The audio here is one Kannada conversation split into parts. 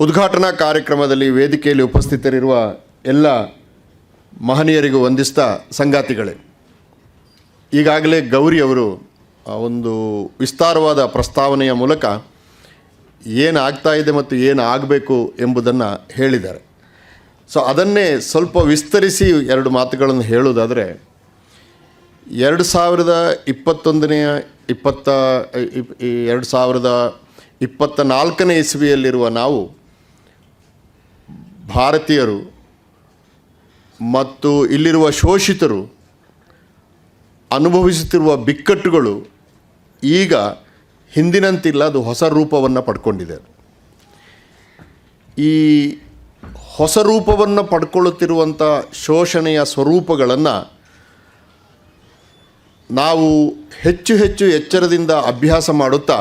ಉದ್ಘಾಟನಾ ಕಾರ್ಯಕ್ರಮದಲ್ಲಿ ವೇದಿಕೆಯಲ್ಲಿ ಉಪಸ್ಥಿತರಿರುವ ಎಲ್ಲ ಮಹನೀಯರಿಗೂ ವಂದಿಸ್ತಾ ಸಂಗಾತಿಗಳೇ. ಈಗಾಗಲೇ ಗೌರಿ ಅವರು ಒಂದು ವಿಸ್ತಾರವಾದ ಪ್ರಸ್ತಾವನೆಯ ಮೂಲಕ ಏನು ಆಗ್ತಾ ಇದೆ ಮತ್ತು ಏನು ಆಗಬೇಕು ಎಂಬುದನ್ನು ಹೇಳಿದ್ದಾರೆ. ಸೊ, ಅದನ್ನೇ ಸ್ವಲ್ಪ ವಿಸ್ತರಿಸಿ ಎರಡು ಮಾತುಗಳನ್ನು ಹೇಳುವುದಾದರೆ, ಎರಡು ಸಾವಿರದ ಇಪ್ಪತ್ತೊಂದನೆಯ ಇಪ್ಪತ್ತ ಎರಡು ಸಾವಿರದ ಇಪ್ಪತ್ತ ನಾಲ್ಕನೇ ಇಸ್ವಿಯಲ್ಲಿರುವ ನಾವು ಭಾರತೀಯರು ಮತ್ತು ಇಲ್ಲಿರುವ ಶೋಷಿತರು ಅನುಭವಿಸುತ್ತಿರುವ ಬಿಕ್ಕಟ್ಟುಗಳು ಈಗ ಹಿಂದಿನಂತಿಲ್ಲ, ಅದು ಹೊಸ ರೂಪವನ್ನು ಪಡ್ಕೊಂಡಿದೆ. ಈ ಹೊಸ ರೂಪವನ್ನು ಪಡ್ಕೊಳ್ಳುತ್ತಿರುವಂಥ ಶೋಷಣೆಯ ಸ್ವರೂಪಗಳನ್ನು ನಾವು ಹೆಚ್ಚು ಹೆಚ್ಚು ಎಚ್ಚರದಿಂದ ಅಭ್ಯಾಸ ಮಾಡುತ್ತಾ,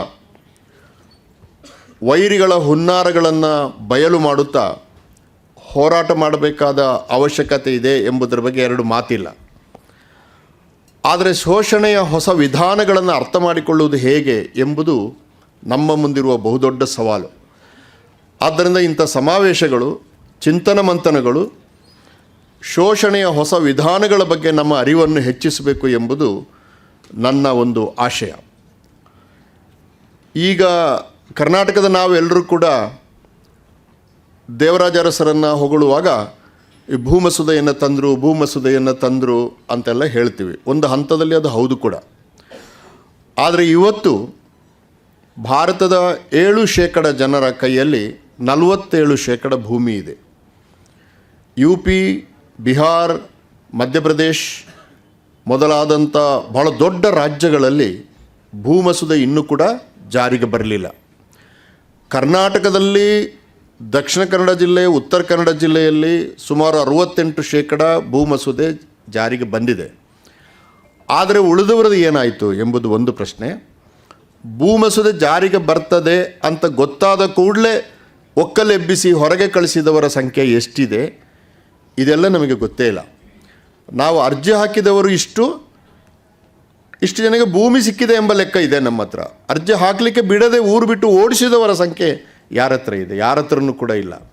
ವೈರಿಗಳ ಹುನ್ನಾರಗಳನ್ನು ಬಯಲು ಮಾಡುತ್ತಾ ಹೋರಾಟ ಮಾಡಬೇಕಾದ ಅವಶ್ಯಕತೆ ಇದೆ ಎಂಬುದರ ಬಗ್ಗೆ ಎರಡು ಮಾತಿಲ್ಲ. ಆದರೆ ಶೋಷಣೆಯ ಹೊಸ ವಿಧಾನಗಳನ್ನು ಅರ್ಥ ಮಾಡಿಕೊಳ್ಳುವುದು ಹೇಗೆ ಎಂಬುದು ನಮ್ಮ ಮುಂದಿರುವ ಬಹುದೊಡ್ಡ ಸವಾಲು. ಆದ್ದರಿಂದ ಇಂಥ ಸಮಾವೇಶಗಳು, ಚಿಂತನ ಮಂಥನಗಳು, ಶೋಷಣೆಯ ಹೊಸ ವಿಧಾನಗಳ ಬಗ್ಗೆ ನಮ್ಮ ಅರಿವನ್ನು ಹೆಚ್ಚಿಸಬೇಕು ಎಂಬುದು ನನ್ನ ಒಂದು ಆಶಯ. ಈಗ ಕರ್ನಾಟಕದ ನಾವೆಲ್ಲರೂ ಕೂಡ ದೇವರಾಜ ಅರಸರನ್ನು ಹೊಗಳುವಾಗ ಈ ಭೂಮಸುದೆಯನ್ನು ತಂದರು ಭೂಮಸುದೆಯನ್ನು ತಂದರು ಅಂತೆಲ್ಲ ಹೇಳ್ತೀವಿ. ಒಂದು ಹಂತದಲ್ಲಿ ಅದು ಹೌದು ಕೂಡ. ಆದರೆ ಇವತ್ತು ಭಾರತದ ಏಳು ಶೇಕಡ ಜನರ ಕೈಯಲ್ಲಿ ನಲವತ್ತೇಳು ಶೇಕಡ ಭೂಮಿ ಇದೆ. ಯು ಪಿ ಬಿಹಾರ್ ಮಧ್ಯಪ್ರದೇಶ್ ಮೊದಲಾದಂಥ ಭಾಳ ದೊಡ್ಡ ರಾಜ್ಯಗಳಲ್ಲಿ ಭೂಮಸುದೆ ಇನ್ನೂ ಕೂಡ ಜಾರಿಗೆ ಬರಲಿಲ್ಲ. ಕರ್ನಾಟಕದಲ್ಲಿ ದಕ್ಷಿಣ ಕನ್ನಡ ಜಿಲ್ಲೆ, ಉತ್ತರ ಕನ್ನಡ ಜಿಲ್ಲೆಯಲ್ಲಿ ಸುಮಾರು ಅರುವತ್ತೆಂಟು ಶೇಕಡ ಭೂ ಮಸೂದೆ ಜಾರಿಗೆ ಬಂದಿದೆ. ಆದರೆ ಉಳಿದವರದ್ದು ಏನಾಯಿತು ಎಂಬುದು ಒಂದು ಪ್ರಶ್ನೆ. ಭೂ ಮಸೂದೆ ಜಾರಿಗೆ ಬರ್ತದೆ ಅಂತ ಗೊತ್ತಾದ ಕೂಡಲೇ ಒಕ್ಕಲೆಬ್ಬಿಸಿ ಹೊರಗೆ ಕಳಿಸಿದವರ ಸಂಖ್ಯೆ ಎಷ್ಟಿದೆ? ಇದೆಲ್ಲ ನಮಗೆ ಗೊತ್ತೇ ಇಲ್ಲ. ನಾವು ಅರ್ಜಿ ಹಾಕಿದವರು ಇಷ್ಟು? ಇಷ್ಟು ಜನಕ್ಕೆ ಭೂಮಿ ಸಿಕ್ಕಿದೆ ಎಂಬ ಲೆಕ್ಕ ಇದೆ ನಮ್ಮ ಹತ್ರ ಅರ್ಜಿ ಹಾಕಲಿಕ್ಕೆ ಬಿಡದೆ ಊರು ಬಿಟ್ಟು ಓಡಿಸಿದವರ ಸಂಖ್ಯೆ ಯಾರ ಹತ್ರ ಇದೆ, ಯಾರ ಹತ್ರನೂ ಕೂಡ ಇಲ್ಲ.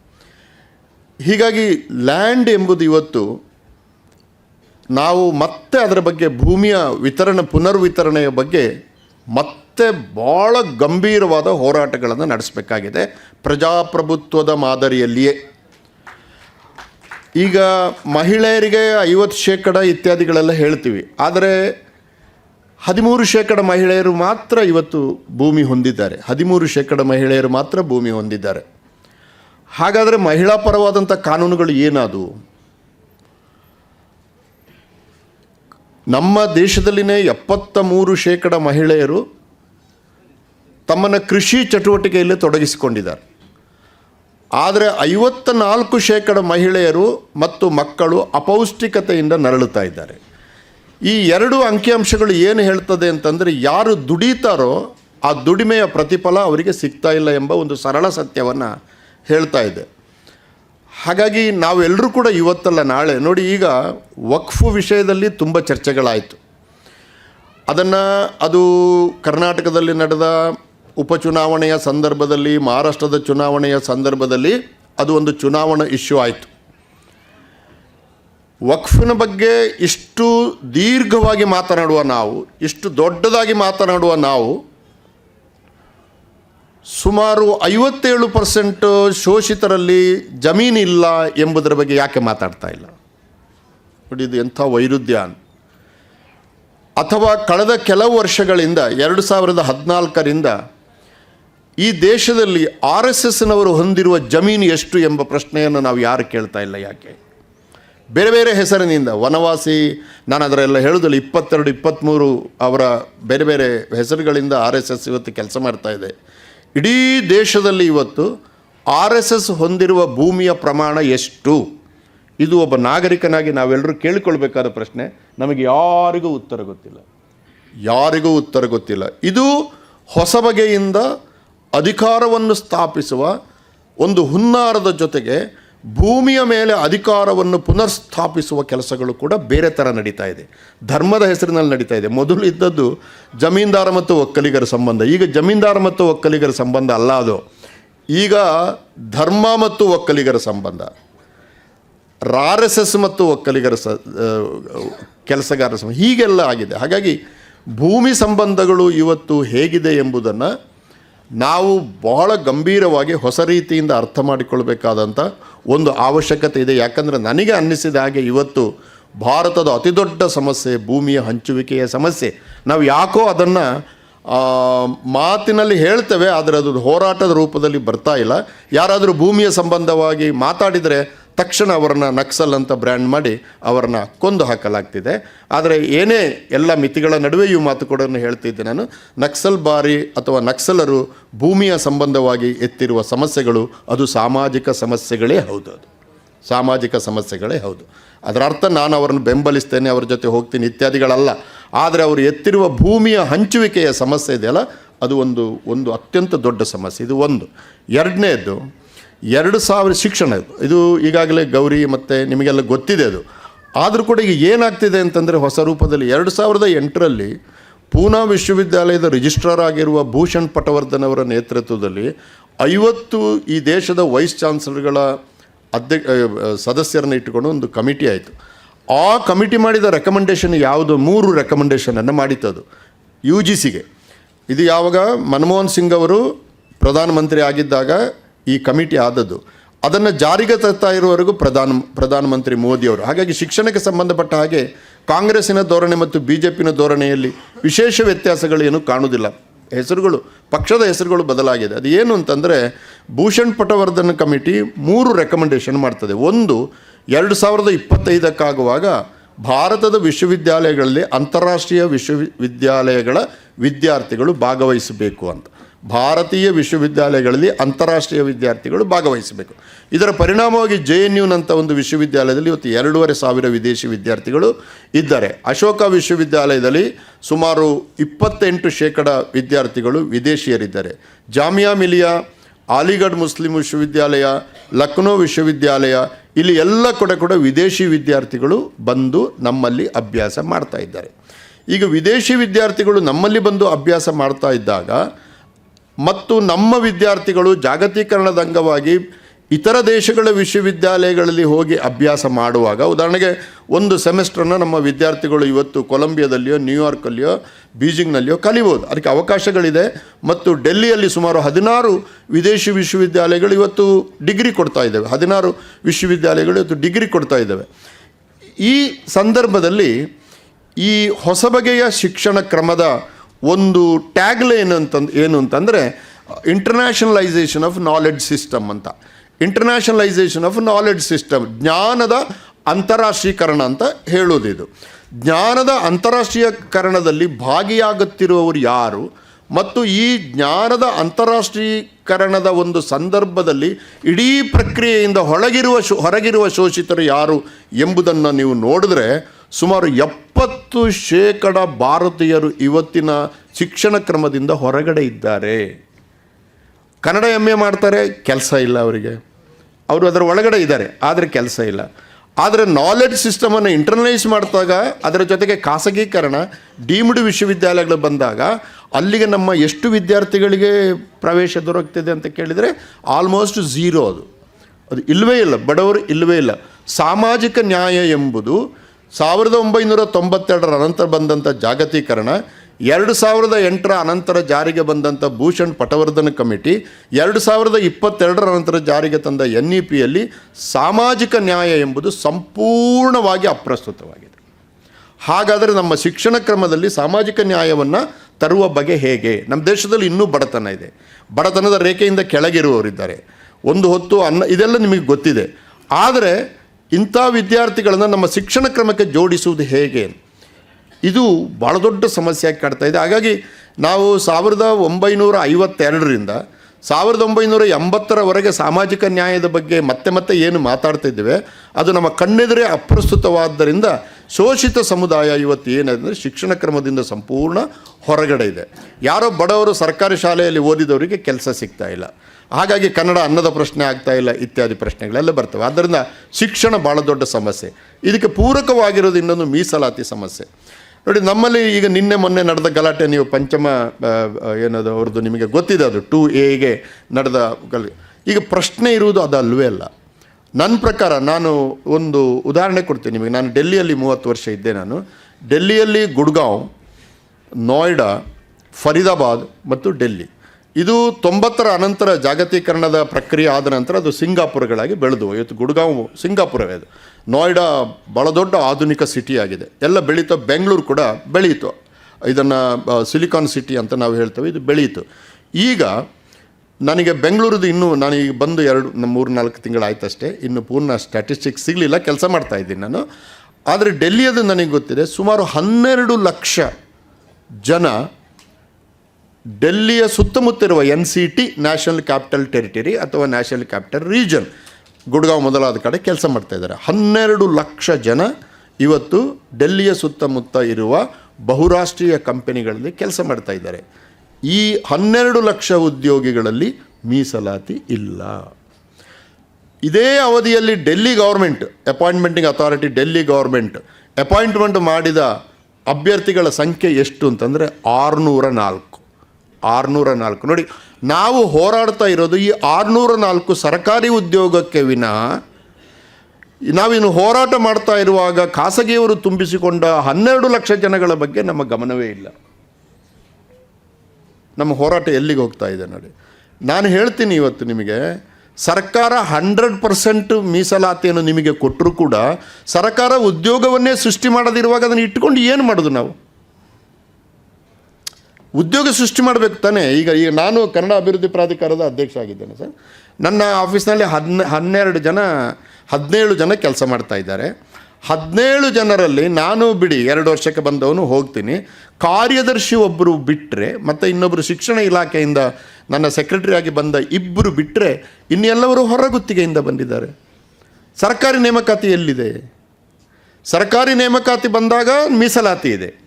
ಹೀಗಾಗಿ ಲ್ಯಾಂಡ್ ಎಂಬುದು ಇವತ್ತು ನಾವು ಮತ್ತೆ ಅದರ ಬಗ್ಗೆ ಭೂಮಿಯ ವಿತರಣೆ, ಪುನರ್ವಿತರಣೆಯ ಬಗ್ಗೆ ಮತ್ತೆ ಭಾಳ ಗಂಭೀರವಾದ ಹೋರಾಟಗಳನ್ನು ನಡೆಸಬೇಕಾಗಿದೆ. ಪ್ರಜಾಪ್ರಭುತ್ವದ ಮಾದರಿಯಲ್ಲಿಯೇ. ಈಗ ಮಹಿಳೆಯರಿಗೆ ಐವತ್ತು ಶೇಕಡ ಇತ್ಯಾದಿಗಳೆಲ್ಲ ಹೇಳ್ತೀವಿ. ಆದರೆ ಹದಿಮೂರು ಶೇಕಡ ಮಹಿಳೆಯರು ಮಾತ್ರ ಇವತ್ತು ಭೂಮಿ ಹೊಂದಿದ್ದಾರೆ. ಹದಿಮೂರು ಶೇಕಡ ಮಹಿಳೆಯರು ಮಾತ್ರ ಭೂಮಿ ಹೊಂದಿದ್ದಾರೆ. ಹಾಗಾದರೆ ಮಹಿಳಾ ಪರವಾದಂಥ ಕಾನೂನುಗಳು ಏನಾದವು? ನಮ್ಮ ದೇಶದಲ್ಲಿನೇ ಎಪ್ಪತ್ತ ಮೂರು ಶೇಕಡ ಮಹಿಳೆಯರು ತಮ್ಮನ್ನು ಕೃಷಿ ಚಟುವಟಿಕೆಯಲ್ಲಿ ತೊಡಗಿಸಿಕೊಂಡಿದ್ದಾರೆ. ಆದರೆ ಐವತ್ತ ನಾಲ್ಕು ಶೇಕಡ ಮಹಿಳೆಯರು ಮತ್ತು ಮಕ್ಕಳು ಅಪೌಷ್ಟಿಕತೆಯಿಂದ ನರಳುತ್ತಾ ಇದ್ದಾರೆ. ಈ ಎರಡು ಅಂಕಿಅಂಶಗಳು ಏನು ಹೇಳ್ತದೆ ಅಂತಂದರೆ ಯಾರು ದುಡಿತಾರೋ ಆ ದುಡಿಮೆಯ ಪ್ರತಿಫಲ ಅವರಿಗೆ ಸಿಗ್ತಾ ಇಲ್ಲ ಎಂಬ ಒಂದು ಸರಳ ಸತ್ಯವನ್ನು ಹೇಳ್ತಾ ಇದೆ. ಹಾಗಾಗಿ ನಾವೆಲ್ಲರೂ ಕೂಡ ಇವತ್ತಲ್ಲ ನಾಳೆ, ನೋಡಿ ಈಗ ವಕ್ಫು ವಿಷಯದಲ್ಲಿ ತುಂಬ ಚರ್ಚೆಗಳಾಯಿತು. ಅದನ್ನು ಅದು ಕರ್ನಾಟಕದಲ್ಲಿ ನಡೆದ ಉಪಚುನಾವಣೆಯ ಸಂದರ್ಭದಲ್ಲಿ, ಮಹಾರಾಷ್ಟ್ರದ ಚುನಾವಣೆಯ ಸಂದರ್ಭದಲ್ಲಿ ಅದು ಒಂದು ಚುನಾವಣಾ ಇಶ್ಯೂ ಆಯಿತು. ವಕ್ಫಿನ ಬಗ್ಗೆ ಇಷ್ಟು ದೀರ್ಘವಾಗಿ ಮಾತನಾಡುವ ನಾವು, ಇಷ್ಟು ದೊಡ್ಡದಾಗಿ ಮಾತನಾಡುವ ನಾವು, ಸುಮಾರು ಐವತ್ತೇಳು ಪರ್ಸೆಂಟ್ ಶೋಷಿತರಲ್ಲಿ ಜಮೀನಿಲ್ಲ ಎಂಬುದರ ಬಗ್ಗೆ ಯಾಕೆ ಮಾತಾಡ್ತಾ ಇಲ್ಲ ನೋಡಿ, ಇದು ಎಂಥ ವೈರುಧ್ಯ. ಅಥವಾ ಕಳೆದ ಕೆಲವು ವರ್ಷಗಳಿಂದ, ಎರಡು ಸಾವಿರದ ಹದಿನಾಲ್ಕರಿಂದ ಈ ದೇಶದಲ್ಲಿ ಆರ್ ಎಸ್ ಎಸ್ನವರು ಹೊಂದಿರುವ ಜಮೀನು ಎಷ್ಟು ಎಂಬ ಪ್ರಶ್ನೆಯನ್ನು ನಾವು ಯಾರು ಕೇಳ್ತಾ ಇಲ್ಲ ಯಾಕೆ ಬೇರೆ ಬೇರೆ ಹೆಸರಿನಿಂದ ವನವಾಸಿ, ನಾನು ಅದರೆಲ್ಲ ಹೇಳೋದಿಲ್ಲ ಇಪ್ಪತ್ತೆರಡು ಇಪ್ಪತ್ತ್ಮೂರು ಅವರ ಬೇರೆ ಬೇರೆ ಹೆಸರುಗಳಿಂದ ಆರ್ ಎಸ್ ಎಸ್ ಇವತ್ತು ಕೆಲಸ ಮಾಡ್ತಾ ಇದೆ. ಇಡೀ ದೇಶದಲ್ಲಿ ಇವತ್ತು ಆರ್ ಎಸ್ ಎಸ್ ಹೊಂದಿರುವ ಭೂಮಿಯ ಪ್ರಮಾಣ ಎಷ್ಟು? ಇದು ಒಬ್ಬ ನಾಗರಿಕನಾಗಿ ನಾವೆಲ್ಲರೂ ಕೇಳಿಕೊಳ್ಬೇಕಾದ ಪ್ರಶ್ನೆ. ನಮಗೆ ಯಾರಿಗೂ ಉತ್ತರ ಗೊತ್ತಿಲ್ಲ. ಯಾರಿಗೂ ಉತ್ತರ ಗೊತ್ತಿಲ್ಲ. ಇದು ಹೊಸ ಬಗೆಯಿಂದ ಅಧಿಕಾರವನ್ನು ಸ್ಥಾಪಿಸುವ ಒಂದು ಹುನ್ನಾರದ ಜೊತೆಗೆ ಭೂಮಿಯ ಮೇಲೆ ಅಧಿಕಾರವನ್ನು ಪುನರ್ಸ್ಥಾಪಿಸುವ ಕೆಲಸಗಳು ಕೂಡ ಬೇರೆ ಥರ ನಡೀತಾ ಇದೆ. ಧರ್ಮದ ಹೆಸರಿನಲ್ಲಿ ನಡೀತಾ ಇದೆ. ಮೊದಲು ಇದ್ದದ್ದು ಜಮೀನ್ದಾರ ಮತ್ತು ಒಕ್ಕಲಿಗರ ಸಂಬಂಧ. ಈಗ ಜಮೀನ್ದಾರ ಮತ್ತು ಒಕ್ಕಲಿಗರ ಸಂಬಂಧ ಅಲ್ಲ ಅದು. ಈಗ ಧರ್ಮ ಮತ್ತು ಒಕ್ಕಲಿಗರ ಸಂಬಂಧ. ಆರ್ ಎಸ್ ಎಸ್ ಮತ್ತು ಒಕ್ಕಲಿಗರ ಸ ಕೆಲಸಗಾರರ ಸಂಬಂಧ. ಹೀಗೆಲ್ಲ ಆಗಿದೆ. ಹಾಗಾಗಿ ಭೂಮಿ ಸಂಬಂಧಗಳು ಇವತ್ತು ಹೇಗಿದೆ ಎಂಬುದನ್ನು ನಾವು ಬಹಳ ಗಂಭೀರವಾಗಿ ಹೊಸ ರೀತಿಯಿಂದ ಅರ್ಥ ಮಾಡಿಕೊಳ್ಬೇಕಾದಂಥ ಒಂದು ಅವಶ್ಯಕತೆ ಇದೆ. ಯಾಕಂದರೆ ನನಗೆ ಅನ್ನಿಸಿದ ಹಾಗೆ ಇವತ್ತು ಭಾರತದ ಅತಿದೊಡ್ಡ ಸಮಸ್ಯೆ, ಭೂಮಿಯ ಹಂಚುವಿಕೆಯ ಸಮಸ್ಯೆ. ನಾವು ಯಾಕೋ ಅದನ್ನು ಮಾತಿನಲ್ಲಿ ಹೇಳ್ತೇವೆ, ಆದರೆ ಅದು ಹೋರಾಟದ ರೂಪದಲ್ಲಿ ಬರ್ತಾ ಇಲ್ಲ. ಯಾರಾದರೂ ಭೂಮಿಯ ಸಂಬಂಧವಾಗಿ ಮಾತಾಡಿದರೆ ತಕ್ಷಣ ಅವರನ್ನು ನಕ್ಸಲ್ ಅಂತ ಬ್ರ್ಯಾಂಡ್ ಮಾಡಿ ಅವರನ್ನು ಕೊಂದು ಹಾಕಲಾಗ್ತಿದೆ. ಆದರೆ ಏನೇ ಎಲ್ಲ ಮಿತಿಗಳ ನಡುವೆ ಈ ಮಾತು ಕೂಡ ಹೇಳ್ತಿದ್ದೆ ನಾನು, ನಕ್ಸಲ್ ಬಾರಿ ಅಥವಾ ನಕ್ಸಲರು ಭೂಮಿಯ ಸಂಬಂಧವಾಗಿ ಎತ್ತಿರುವ ಸಮಸ್ಯೆಗಳು ಅದು ಸಾಮಾಜಿಕ ಸಮಸ್ಯೆಗಳೇ ಹೌದು ಅದು. ಸಾಮಾಜಿಕ ಸಮಸ್ಯೆಗಳೇ ಹೌದು. ಅದರ ಅರ್ಥ ನಾನು ಅವರನ್ನು ಬೆಂಬಲಿಸ್ತೇನೆ, ಅವ್ರ ಜೊತೆ ಹೋಗ್ತೀನಿ ಇತ್ಯಾದಿಗಳಲ್ಲ. ಆದರೆ ಅವರು ಎತ್ತಿರುವ ಭೂಮಿಯ ಹಂಚುವಿಕೆಯ ಸಮಸ್ಯೆ ಇದೆಯಲ್ಲ, ಅದು ಒಂದು ಒಂದು ಅತ್ಯಂತ ದೊಡ್ಡ ಸಮಸ್ಯೆ. ಇದು ಒಂದು. ಎರಡನೇದು ಎರಡು ಸಾವಿರ ಶಿಕ್ಷಣ ಇದು. ಈಗಾಗಲೇ ಗೌರಿ ಮತ್ತು ನಿಮಗೆಲ್ಲ ಗೊತ್ತಿದೆ ಅದು. ಆದರೂ ಕೂಡ ಈಗ ಏನಾಗ್ತಿದೆ ಅಂತಂದರೆ ಹೊಸ ರೂಪದಲ್ಲಿ ಎರಡು ಸಾವಿರದ ಎಂಟರಲ್ಲಿ ಪೂನಾ ವಿಶ್ವವಿದ್ಯಾಲಯದ ರಿಜಿಸ್ಟ್ರಾರ್ ಆಗಿರುವ ಭೂಷಣ್ ಪಟವರ್ಧನ್ ಅವರ ನೇತೃತ್ವದಲ್ಲಿ ಐವತ್ತು ಈ ದೇಶದ ವೈಸ್ ಚಾನ್ಸಲರ್ಗಳ ಅಧ್ಯಕ್ಷ ಸದಸ್ಯರನ್ನು ಇಟ್ಟುಕೊಂಡು ಒಂದು ಕಮಿಟಿ ಆಯಿತು. ಆ ಕಮಿಟಿ ಮಾಡಿದ ರೆಕಮೆಂಡೇಷನ್ ಯಾವುದು? ಮೂರು ರೆಕಮೆಂಡೇಷನನ್ನು ಮಾಡಿತ್ತದು ಯು ಜಿ ಸಿಗೆ ಇದು ಯಾವಾಗ? ಮನಮೋಹನ್ ಸಿಂಗ್ ಅವರು ಪ್ರಧಾನಮಂತ್ರಿ ಆಗಿದ್ದಾಗ ಈ ಕಮಿಟಿ ಆದದ್ದು. ಅದನ್ನು ಜಾರಿಗೆ ತರ್ತಾ ಇರುವವರೆಗೂ ಪ್ರಧಾನ, ಪ್ರಧಾನಮಂತ್ರಿ ಮೋದಿಯವರು ಹಾಗಾಗಿ ಶಿಕ್ಷಣಕ್ಕೆ ಸಂಬಂಧಪಟ್ಟ ಹಾಗೆ ಕಾಂಗ್ರೆಸ್ಸಿನ ಧೋರಣೆ ಮತ್ತು ಬಿ ಜೆ ಪಿನ ಧೋರಣೆಯಲ್ಲಿ ವಿಶೇಷ ವ್ಯತ್ಯಾಸಗಳೇನು ಕಾಣುವುದಿಲ್ಲ. ಹೆಸರುಗಳು, ಪಕ್ಷದ ಹೆಸರುಗಳು ಬದಲಾಗಿದೆ. ಅದು ಏನು ಅಂತಂದರೆ ಭೂಷಣ್ ಪಟವರ್ಧನ್ ಕಮಿಟಿ ಮೂರು ರೆಕಮೆಂಡೇಷನ್ ಮಾಡ್ತದೆ. ಒಂದು, ಎರಡು ಸಾವಿರದ ಇಪ್ಪತ್ತೈದಕ್ಕಾಗುವಾಗ ಭಾರತದ ವಿಶ್ವವಿದ್ಯಾಲಯಗಳಲ್ಲಿ ಅಂತಾರಾಷ್ಟ್ರೀಯ ವಿಶ್ವವಿದ್ಯಾಲಯಗಳ ವಿದ್ಯಾರ್ಥಿಗಳು ಭಾಗವಹಿಸಬೇಕು ಅಂತ. ಭಾರತೀಯ ವಿಶ್ವವಿದ್ಯಾಲಯಗಳಲ್ಲಿ ಅಂತಾರಾಷ್ಟ್ರೀಯ ವಿದ್ಯಾರ್ಥಿಗಳು ಭಾಗವಹಿಸಬೇಕು. ಇದರ ಪರಿಣಾಮವಾಗಿ ಜೆ ಎನ್ ಯುನಂಥ ಒಂದು ವಿಶ್ವವಿದ್ಯಾಲಯದಲ್ಲಿ ಇವತ್ತು ಎರಡೂವರೆ ಸಾವಿರ ವಿದೇಶಿ ವಿದ್ಯಾರ್ಥಿಗಳು ಇದ್ದಾರೆ. ಅಶೋಕ ವಿಶ್ವವಿದ್ಯಾಲಯದಲ್ಲಿ ಸುಮಾರು ಇಪ್ಪತ್ತೆಂಟು ಶೇಕಡ ವಿದ್ಯಾರ್ಥಿಗಳು ವಿದೇಶಿಯರಿದ್ದಾರೆ. ಜಾಮಿಯಾ ಮಿಲಿಯಾ, ಅಲಿಗಢ್ ಮುಸ್ಲಿಂ ವಿಶ್ವವಿದ್ಯಾಲಯ, ಲಕ್ನೋ ವಿಶ್ವವಿದ್ಯಾಲಯ, ಇಲ್ಲಿ ಎಲ್ಲ ಕೂಡ ಕೂಡ ವಿದೇಶಿ ವಿದ್ಯಾರ್ಥಿಗಳು ಬಂದು ನಮ್ಮಲ್ಲಿ ಅಭ್ಯಾಸ ಮಾಡ್ತಾ ಇದ್ದಾರೆ. ಈಗ ವಿದೇಶಿ ವಿದ್ಯಾರ್ಥಿಗಳು ನಮ್ಮಲ್ಲಿ ಬಂದು ಅಭ್ಯಾಸ ಮಾಡ್ತಾ ಇದ್ದಾಗ ಮತ್ತು ನಮ್ಮ ವಿದ್ಯಾರ್ಥಿಗಳು ಜಾಗತೀಕರಣದ ಅಂಗವಾಗಿ ಇತರ ದೇಶಗಳ ವಿಶ್ವವಿದ್ಯಾಲಯಗಳಲ್ಲಿ ಹೋಗಿ ಅಭ್ಯಾಸ ಮಾಡುವಾಗ, ಉದಾಹರಣೆಗೆ ಒಂದು ಸೆಮೆಸ್ಟ್ರನ್ನು ನಮ್ಮ ವಿದ್ಯಾರ್ಥಿಗಳು ಇವತ್ತು ಕೊಲಂಬಿಯಾದಲ್ಲಿಯೋ, ನ್ಯೂಯಾರ್ಕಲ್ಲಿಯೋ, ಬೀಜಿಂಗ್ನಲ್ಲಿಯೋ ಕಲಿಬೋದು. ಅದಕ್ಕೆ ಅವಕಾಶಗಳಿದೆ. ಮತ್ತು ಡೆಲ್ಲಿಯಲ್ಲಿ ಸುಮಾರು ಹದಿನಾರು ವಿದೇಶಿ ವಿಶ್ವವಿದ್ಯಾಲಯಗಳು ಇವತ್ತು ಡಿಗ್ರಿ ಕೊಡ್ತಾ ಇದ್ದಾವೆ. ಹದಿನಾರು ವಿಶ್ವವಿದ್ಯಾಲಯಗಳು ಇವತ್ತು ಡಿಗ್ರಿ ಕೊಡ್ತಾ ಇದ್ದಾವೆ. ಈ ಸಂದರ್ಭದಲ್ಲಿ ಈ ಹೊಸ ಬಗೆಯ ಶಿಕ್ಷಣ ಕ್ರಮದ ಒಂದು ಟ್ಯಾಗ್ಲೈನ್ ಅಂತಂದು, ಏನು ಅಂತಂದರೆ ಇಂಟರ್ನ್ಯಾಷನಲೈಸೇಷನ್ ಆಫ್ ನಾಲೆಡ್ಜ್ ಸಿಸ್ಟಮ್ ಅಂತ. ಇಂಟರ್ನ್ಯಾಷನಲೈಸೇಷನ್ ಆಫ್ ನಾಲೆಡ್ಜ್ ಸಿಸ್ಟಮ್ ಜ್ಞಾನದ ಅಂತಾರಾಷ್ಟ್ರೀಕರಣ ಅಂತ ಹೇಳೋದಿದು ಜ್ಞಾನದ ಅಂತಾರಾಷ್ಟ್ರೀಯಕರಣದಲ್ಲಿ ಭಾಗಿಯಾಗುತ್ತಿರುವವರು ಯಾರು? ಮತ್ತು ಈ ಜ್ಞಾನದ ಅಂತಾರಾಷ್ಟ್ರೀಕರಣದ ಒಂದು ಸಂದರ್ಭದಲ್ಲಿ ಇಡೀ ಪ್ರಕ್ರಿಯೆಯಿಂದ ಹೊರಗಿರುವ ಶೋ, ಹೊರಗಿರುವ ಶೋಷಿತರು ಯಾರು ಎಂಬುದನ್ನು ನೀವು ನೋಡಿದ್ರೆ ಸುಮಾರು ಎಪ್ಪತ್ತು ಶೇಕಡ ಭಾರತೀಯರು ಇವತ್ತಿನ ಶಿಕ್ಷಣ ಕ್ರಮದಿಂದ ಹೊರಗಡೆ ಇದ್ದಾರೆ. ಕನ್ನಡ ಎಂ ಎ ಮಾಡ್ತಾರೆ, ಕೆಲಸ ಇಲ್ಲ ಅವರಿಗೆ. ಅವರು ಅದರ ಒಳಗಡೆ ಇದ್ದಾರೆ, ಆದರೆ ಕೆಲಸ ಇಲ್ಲ. ಆದರೆ ನಾಲೆಡ್ಜ್ ಸಿಸ್ಟಮನ್ನು ಇಂಟರ್ನಲೈಸ್ ಮಾಡಿದಾಗ ಅದರ ಜೊತೆಗೆ ಖಾಸಗೀಕರಣ, ಡೀಮ್ಡ್ ವಿಶ್ವವಿದ್ಯಾಲಯಗಳು ಬಂದಾಗ ಅಲ್ಲಿಗೆ ನಮ್ಮ ಎಷ್ಟು ವಿದ್ಯಾರ್ಥಿಗಳಿಗೆ ಪ್ರವೇಶ ದೊರಕ್ತಿದೆ ಅಂತ ಕೇಳಿದರೆ ಆಲ್ಮೋಸ್ಟ್ ಝೀರೋ ಅದು. ಅದು ಇಲ್ಲವೇ ಇಲ್ಲ, ಬಡವರು ಇಲ್ಲವೇ ಇಲ್ಲ. ಸಾಮಾಜಿಕ ನ್ಯಾಯ ಎಂಬುದು ಸಾವಿರದ ಒಂಬೈನೂರ ತೊಂಬತ್ತೆರಡರ ಅನಂತರ ಬಂದಂಥ ಜಾಗತೀಕರಣ, ಎರಡು ಸಾವಿರದ ಎಂಟರ ಅನಂತರ ಜಾರಿಗೆ ಬಂದಂಥ ಭೂಷಣ್ ಪಟವರ್ಧನ ಕಮಿಟಿ, ಎರಡು ಸಾವಿರದ ಇಪ್ಪತ್ತೆರಡರ ನಂತರ ಜಾರಿಗೆ ತಂದ ಎನ್ ಇ ಪಿಯಲ್ಲಿ ಸಾಮಾಜಿಕ ನ್ಯಾಯ ಎಂಬುದು ಸಂಪೂರ್ಣವಾಗಿ ಅಪ್ರಸ್ತುತವಾಗಿದೆ. ಹಾಗಾದರೆ ನಮ್ಮ ಶಿಕ್ಷಣ ಕ್ರಮದಲ್ಲಿ ಸಾಮಾಜಿಕ ನ್ಯಾಯವನ್ನು ತರುವ ಬಗೆ ಹೇಗೆ? ನಮ್ಮ ದೇಶದಲ್ಲಿ ಇನ್ನೂ ಬಡತನ ಇದೆ. ಬಡತನದ ರೇಖೆಯಿಂದ ಕೆಳಗಿರುವವರಿದ್ದಾರೆ. ಒಂದು ಹೊತ್ತು ಅನ್ನ, ಇದೆಲ್ಲ ನಿಮಗೆ ಗೊತ್ತಿದೆ. ಆದರೆ ಇಂಥ ವಿದ್ಯಾರ್ಥಿಗಳನ್ನು ನಮ್ಮ ಶಿಕ್ಷಣ ಕ್ರಮಕ್ಕೆ ಜೋಡಿಸುವುದು ಹೇಗೆ? ಇದು ಭಾಳ ದೊಡ್ಡ ಸಮಸ್ಯೆಯಾಗಿ ಕಾಡ್ತಾ ಇದೆ. ಹಾಗಾಗಿ ನಾವು ಸಾವಿರದ ಒಂಬೈನೂರ ಐವತ್ತೆರಡರಿಂದ ಸಾವಿರದ ಒಂಬೈನೂರ ಎಂಬತ್ತರವರೆಗೆ ಸಾಮಾಜಿಕ ನ್ಯಾಯದ ಬಗ್ಗೆ ಮತ್ತೆ ಮತ್ತೆ ಏನು ಮಾತಾಡ್ತಿದ್ದೇವೆ ಅದು ನಮ್ಮ ಕಣ್ಣೆದುರೆ ಅಪ್ರಸ್ತುತವಾದ್ದರಿಂದ ಶೋಷಿತ ಸಮುದಾಯ ಇವತ್ತು ಏನಂದರೆ ಶಿಕ್ಷಣ ಕ್ರಮದಿಂದ ಸಂಪೂರ್ಣ ಹೊರಗಡೆ ಇದೆ. ಯಾರೋ ಬಡವರು ಸರ್ಕಾರಿ ಶಾಲೆಯಲ್ಲಿ ಓದಿದವರಿಗೆ ಕೆಲಸ ಸಿಗ್ತಾ ಇಲ್ಲ. ಹಾಗಾಗಿ ಕನ್ನಡ ಅನ್ನದ ಪ್ರಶ್ನೆ ಆಗ್ತಾ ಇಲ್ಲ ಇತ್ಯಾದಿ ಪ್ರಶ್ನೆಗಳೆಲ್ಲ ಬರ್ತವೆ. ಆದ್ದರಿಂದ ಶಿಕ್ಷಣ ಭಾಳ ದೊಡ್ಡ ಸಮಸ್ಯೆ. ಇದಕ್ಕೆ ಪೂರಕವಾಗಿರೋದು ಇನ್ನೊಂದು ಮೀಸಲಾತಿ ಸಮಸ್ಯೆ. ನೋಡಿ, ನಮ್ಮಲ್ಲಿ ಈಗ ನಿನ್ನೆ ಮೊನ್ನೆ ನಡೆದ ಗಲಾಟೆ, ನೀವು ಪಂಚಮ ಏನದು ಅವ್ರದ್ದು ನಿಮಗೆ ಗೊತ್ತಿದೆ ಅದು, ಟು ಎಗೆ ನಡೆದ ಗಲಾ, ಈಗ ಪ್ರಶ್ನೆ ಇರುವುದು ಅದು ಅಲ್ವೇ ಅಲ್ಲ. ನನ್ನ ಪ್ರಕಾರ ನಾನು ಒಂದು ಉದಾಹರಣೆ ಕೊಡ್ತೀನಿ ನಿಮಗೆ. ನಾನು ಡೆಲ್ಲಿಯಲ್ಲಿ ಮೂವತ್ತು ವರ್ಷ ಇದ್ದೆ ನಾನು. ಡೆಲ್ಲಿಯಲ್ಲಿ ಗುಡ್ಗಾಂವ್, ನೋಯ್ಡಾ, ಫರೀದಾಬಾದ್ ಮತ್ತು ಡೆಲ್ಲಿ. ಇದು ತೊಂಬತ್ತರ ಅನಂತರ ಜಾಗತೀಕರಣದ ಪ್ರಕ್ರಿಯೆ ಆದ ನಂತರ ಅದು ಸಿಂಗಾಪುರಗಳಾಗಿ ಬೆಳೆದು ಇವತ್ತು ಗುಡ್ಗಾಂವ್, ಸಿಂಗಾಪುರವೇ ಅದು. ನೋಯ್ಡಾ ಭಾಳ ದೊಡ್ಡ ಆಧುನಿಕ ಸಿಟಿ ಆಗಿದೆ ಎಲ್ಲ ಬೆಳೀತು. ಬೆಂಗಳೂರು ಕೂಡ ಬೆಳೀತು. ಇದನ್ನು ಸಿಲಿಕಾನ್ ಸಿಟಿ ಅಂತ ನಾವು ಹೇಳ್ತೇವೆ. ಇದು ಬೆಳೀತು. ಈಗ ನನಗೆ ಬೆಂಗಳೂರದು ಇನ್ನೂ ನಾನೀಗ ಬಂದು ಎರಡು ಮೂರು, ನಾಲ್ಕು ತಿಂಗಳಾಯ್ತಷ್ಟೇ. ಇನ್ನು ಪೂರ್ಣ ಸ್ಟ್ಯಾಟಿಸ್ಟಿಕ್ಸ್ ಸಿಗಲಿಲ್ಲ. ಕೆಲಸ ಮಾಡ್ತಾ ಇದ್ದೀನಿ ನಾನು. ಆದರೆ ಡೆಲ್ಲಿಯದು ನನಗೆ ಗೊತ್ತಿದೆ. ಸುಮಾರು ಹನ್ನೆರಡು ಲಕ್ಷ ಜನ ಡೆಲ್ಲಿಯ ಸುತ್ತಮುತ್ತ ಇರುವ N C T national capital territory ಅಥವಾ ನ್ಯಾಷನಲ್ ಕ್ಯಾಪಿಟಲ್ ರೀಜನ್. ಗುಡ್ಗಾಂವ್ ಮೊದಲಾದ ಕಡೆ ಕೆಲಸ ಮಾಡ್ತಾ ಇದ್ದಾರೆ. ಹನ್ನೆರಡು ಲಕ್ಷ ಜನ ಇವತ್ತು ಡೆಲ್ಲಿಯ ಸುತ್ತಮುತ್ತ ಇರುವ ಬಹುರಾಷ್ಟ್ರೀಯ ಕಂಪನಿಗಳಲ್ಲಿ ಕೆಲಸ ಮಾಡ್ತಾ ಇದ್ದಾರೆ. ಈ ಹನ್ನೆರಡು ಲಕ್ಷ ಉದ್ಯೋಗಿಗಳಲ್ಲಿ ಮೀಸಲಾತಿ ಇಲ್ಲ. ಇದೇ ಅವಧಿಯಲ್ಲಿ Delhi government, appointing authority Delhi government appointment ಮಾಡಿದ ಅಭ್ಯರ್ಥಿಗಳ ಸಂಖ್ಯೆ ಎಷ್ಟು ಅಂತಂದರೆ ಆರುನೂರ ನಾಲ್ಕು. ಆರುನೂರ ನಾಲ್ಕು ನೋಡಿ, ನಾವು ಹೋರಾಡ್ತಾ ಇರೋದು ಈ ಆರುನೂರ ನಾಲ್ಕು ಸರ್ಕಾರಿ ಉದ್ಯೋಗಕ್ಕೆ ವಿನಃ ನಾವಿನ್ನು ಹೋರಾಟ ಮಾಡ್ತಾ ಇರುವಾಗ ಖಾಸಗಿಯವರು ತುಂಬಿಸಿಕೊಂಡ ಹನ್ನೆರಡು ಲಕ್ಷ ಜನಗಳ ಬಗ್ಗೆ ನಮ್ಮ ಗಮನವೇ ಇಲ್ಲ. ನಮ್ಮ ಹೋರಾಟ ಎಲ್ಲಿಗೆ ಹೋಗ್ತಾ ಇದೆ ನೋಡಿ. ನಾನು ಹೇಳ್ತೀನಿ ಇವತ್ತು ನಿಮಗೆ, ಸರ್ಕಾರ ಹಂಡ್ರೆಡ್ ಪರ್ಸೆಂಟ್ ಮೀಸಲಾತಿಯನ್ನು ನಿಮಗೆ ಕೊಟ್ಟರೂ ಕೂಡ ಸರ್ಕಾರ ಉದ್ಯೋಗವನ್ನೇ ಸೃಷ್ಟಿ ಮಾಡದಿರುವಾಗ ಅದನ್ನು ಇಟ್ಕೊಂಡು ಏನು ಮಾಡೋದು ನಾವು? ಉದ್ಯೋಗ ಸೃಷ್ಟಿ ಮಾಡಬೇಕು ತಾನೇ. ಈಗ ಈಗ ನಾನು ಕನ್ನಡ ಅಭಿವೃದ್ಧಿ ಪ್ರಾಧಿಕಾರದ ಅಧ್ಯಕ್ಷ ಆಗಿದ್ದೇನೆ ಸರ್. ನನ್ನ ಆಫೀಸ್ನಲ್ಲಿ ಹದಿನ, ಹನ್ನೆರಡು ಜನ, ಹದಿನೇಳು ಜನ ಕೆಲಸ ಮಾಡ್ತಾ ಇದ್ದಾರೆ. ಹದಿನೇಳು ಜನರಲ್ಲಿ ನಾನು ಬಿಡಿ, ಎರಡು ವರ್ಷಕ್ಕೆ ಬಂದವನು ಹೋಗ್ತೀನಿ. ಕಾರ್ಯದರ್ಶಿ ಒಬ್ಬರು ಬಿಟ್ಟರೆ ಮತ್ತು ಇನ್ನೊಬ್ಬರು ಶಿಕ್ಷಣ ಇಲಾಖೆಯಿಂದ ನನ್ನ ಸೆಕ್ರೆಟರಿಯಾಗಿ ಬಂದ ಇಬ್ಬರು ಬಿಟ್ಟರೆ ಇನ್ನೆಲ್ಲವರು ಹೊರಗುತ್ತಿಗೆಯಿಂದ ಬಂದಿದ್ದಾರೆ. ಸರ್ಕಾರಿ ನೇಮಕಾತಿ ಎಲ್ಲಿದೆ? ಸರ್ಕಾರಿ ನೇಮಕಾತಿ ಬಂದಾಗ ಮೀಸಲಾತಿ ಇದೆ.